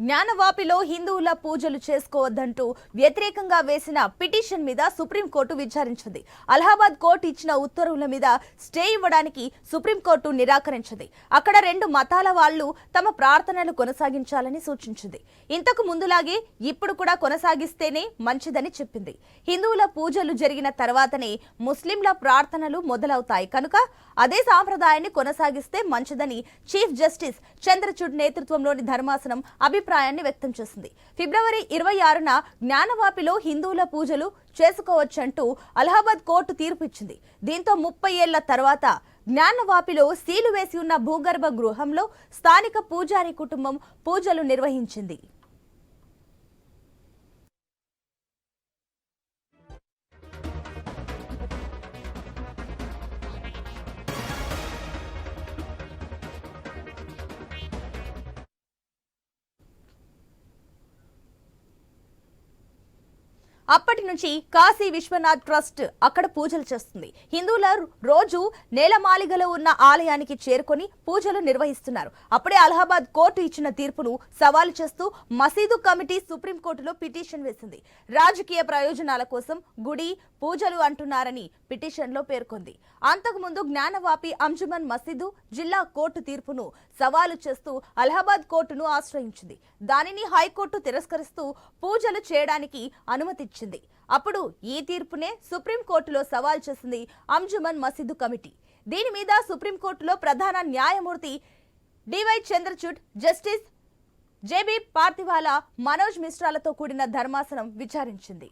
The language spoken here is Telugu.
జ్ఞానవాపిలో హిందువుల పూజలు చేసుకోవద్దంటూ వ్యతిరేకంగా వేసిన పిటిషన్ మీద సుప్రీంకోర్టు విచారించింది. అలహాబాద్ కోర్టు ఇచ్చిన ఉత్తర్వుల మీద స్టే ఇవ్వడానికి సుప్రీంకోర్టు నిరాకరించింది. అక్కడ రెండు మతాల వాళ్ళు తమ ప్రార్థనలు కొనసాగించాలని సూచించింది. ఇంతకు ముందులాగే ఇప్పుడు కూడా కొనసాగిస్తేనే మంచిదని చెప్పింది. హిందువుల పూజలు జరిగిన తర్వాతనే ముస్లింల ప్రార్థనలు మొదలవుతాయి. కనుక అదే సాంప్రదాయాన్ని కొనసాగిస్తే మంచిదని చీఫ్ జస్టిస్ చంద్రచూడ్ నేతృత్వంలోని ధర్మాసనం అభిప్రాయాన్ని వ్యక్తం చేసింది. ఫిబ్రవరి ఇరవై ఆరున జ్ఞానవాపిలో హిందువుల పూజలు చేసుకోవచ్చంటూ అలహాబాద్ కోర్టు తీర్పు ఇచ్చింది దీంతో ముప్పై ఏళ్ళ తర్వాత జ్ఞానవాపిలో సీలు వేసి ఉన్న భూగర్భ గృహంలో స్థానిక పూజారి కుటుంబం పూజలు నిర్వహించింది. అప్పటి నుంచి కాశీ విశ్వనాథ్ ట్రస్ట్ అక్కడ పూజలు చేస్తుంది. హిందువుల రోజు నేలమాలిగలో ఉన్న ఆలయానికి చేరుకొని పూజలు నిర్వహిస్తున్నారు. అప్పుడే అలహాబాద్ కోర్టు ఇచ్చిన తీర్పును సవాలు చేస్తూ మసీదు కమిటీ సుప్రీంకోర్టులో పిటిషన్ వేసింది. రాజకీయ ప్రయోజనాల కోసం గుడి పూజలు అంటున్నారని పిటిషన్లో పేర్కొంది. అంతకుముందు జ్ఞానవాపి అంజుమన్ మసీదు జిల్లా కోర్టు తీర్పును సవాలు చేస్తూ అలహాబాద్ కోర్టును ఆశ్రయించింది. దానిని హైకోర్టు తిరస్కరిస్తూ పూజలు చేయడానికి అనుమతి ఇచ్చింది. అప్పుడు ఈ తీర్పునే సుప్రీంకోర్టులో సవాల్ చేసింది అంజుమన్ మసీదు కమిటీ. దీని మీద సుప్రీంకోర్టులో ప్రధాన న్యాయమూర్తి DY Chandrachud justice JB Pardiwala Manoj మిశ్రాలతో కూడిన ధర్మాసనం విచారించింది.